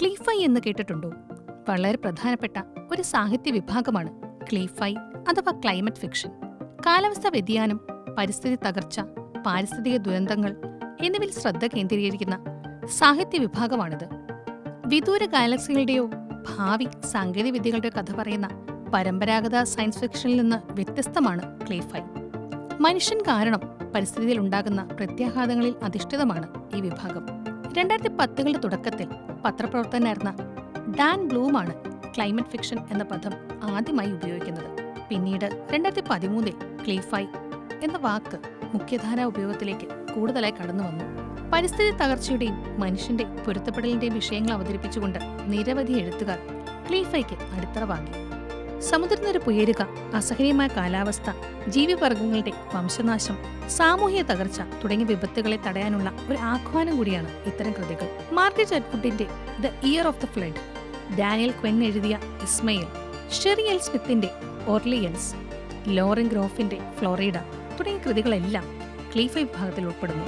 ക്ലീഫൈ എന്ന് കേട്ടിട്ടുണ്ടോ? വളരെ പ്രധാനപ്പെട്ട ഒരു സാഹിത്യ വിഭാഗമാണ് ക്ലീഫൈ അഥവാ ക്ലൈമറ്റ് ഫിക്ഷൻ. കാലാവസ്ഥാ വ്യതിയാനം പരിസ്ഥിതി തകർച്ച പാരിസ്ഥിതിക ദുരന്തങ്ങൾ എന്നിവയിൽ ശ്രദ്ധ കേന്ദ്രീകരിക്കുന്ന സാഹിത്യ വിഭാഗമാണിത്. വിദൂര ഗാലക്സികളുടെയോ ഭാവി സാങ്കേതിക വിദ്യകളുടെയോ കഥ പറയുന്ന പരമ്പരാഗത സയൻസ് ഫിക്ഷനിൽ നിന്ന് വ്യത്യസ്തമാണ് ക്ലീഫൈ. മനുഷ്യൻ കാരണം പരിസ്ഥിതിയിൽ ഉണ്ടാകുന്ന പ്രത്യാഘാതങ്ങളിൽ അധിഷ്ഠിതമാണ് ഈ വിഭാഗം. രണ്ടായിരത്തി പത്തുകളുടെ തുടക്കത്തിൽ പത്രപ്രവർത്തകനായിരുന്ന ഡാൻ ബ്ലൂമാണ് ക്ലൈമറ്റ് ഫിക്ഷൻ എന്ന പദം ആദ്യമായി ഉപയോഗിക്കുന്നത്. പിന്നീട് രണ്ടായിരത്തി പതിമൂന്നിൽ ക്ലീഫൈ എന്ന വാക്ക് മുഖ്യധാര ഉപയോഗത്തിലേക്ക് കൂടുതലായി കടന്നു വന്നു. പരിസ്ഥിതി തകർച്ചയുടെയും മനുഷ്യന്റെ പൊരുത്തപ്പെടലിന്റെയും വിഷയങ്ങൾ അവതരിപ്പിച്ചുകൊണ്ട് നിരവധി എഴുത്തുകാർ ക്ലീഫൈക്ക് അടിത്തറ വാങ്ങി. സമുദ്രനിരപ്പ് ഉയരുക അസഹനീയമായ കാലാവസ്ഥ ജീവിവർഗങ്ങളുടെ വംശനാശം സാമൂഹിക തകർച്ച തുടങ്ങിയ വിപത്തുകളെ തടയാനുള്ള ഒരു ആഹ്വാനം കൂടിയാണ് ഇത്തരം കൃതികൾ. Margaret അറ്റ്വുഡിന്റെ the year of the flood Daniel Quinn എഴുതിയ ഇസ്മയിൽ ഷെറിയൽ സ്മിത്തിന്റെ ഓർലിയൻസ് ലോറൻ ഗ്രോഫിന്റെ ഫ്ലോറിഡ തുടങ്ങിയ കൃതികളെല്ലാം ക്ലീഫ വിഭാഗത്തിൽ ഉൾപ്പെടുന്നു.